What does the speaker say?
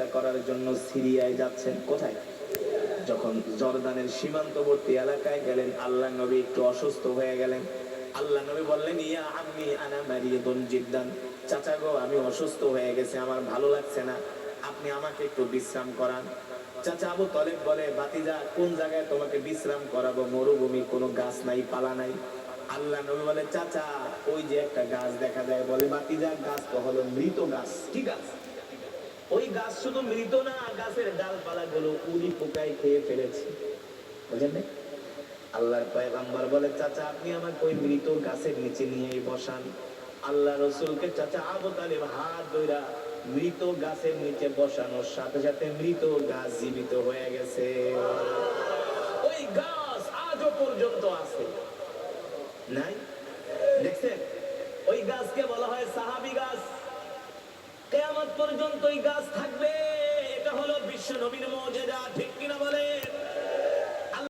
ব্যবসা করার জন্য সিরিয়ায় যাচ্ছেন কোথায়? যখন জর্দানের সীমান্তবর্তী এলাকায় গেলেন আল্লাহ নবী একটু অসুস্থ হয়ে গেলেন। আল্লাহ নবী বললেন, ইয়া আমি আনা মারিয়াদুন জিদ্দান। চাচা গো, আমি অসুস্থ হয়ে গেছে, আমার ভালো লাগছে না। আপনি আমাকে একটু বিশ্রাম করান। চাচা আবু তলেব বলে, বাতিজা, কোন জায়গায় তোমাকে বিশ্রাম করাবো? মরুভূমি কোনো গাছ নাই, পালা নাই? আল্লাহ নবী বলে, চাচা, ওই যে একটা গাছ দেখা যায়। বলে, বাতিজা, গাছ তো হলো মৃত গাছ। ঠিক আছে ওই গাছ শুধু মৃত না গাছের ডালপালা গুলো উড়ি পোকায় খেয়ে ফেলেছে। বুঝলেন না? আল্লাহর পয়গাম্বর বলে, চাচা, আপনি আমাকে ওই মৃত গাছের নিচে নিয়ে বসান। আল্লাহ রসুলকে, চাচা, আবু হাত ধইরা মৃত গাছের নিচে বসানোর সাথে সাথে মৃত গাছ জীবিত হয়ে গেছে। ওই গাছ আজও পর্যন্ত আছে। নাই? দেখছেন? ওই গাছকে বলা হয় সাহাবি গাছ। পর্যন্ত এই গাছ থাকবে। এটা হলো বিশ্ব নবীর মজেদা ঠিক কিনা বলে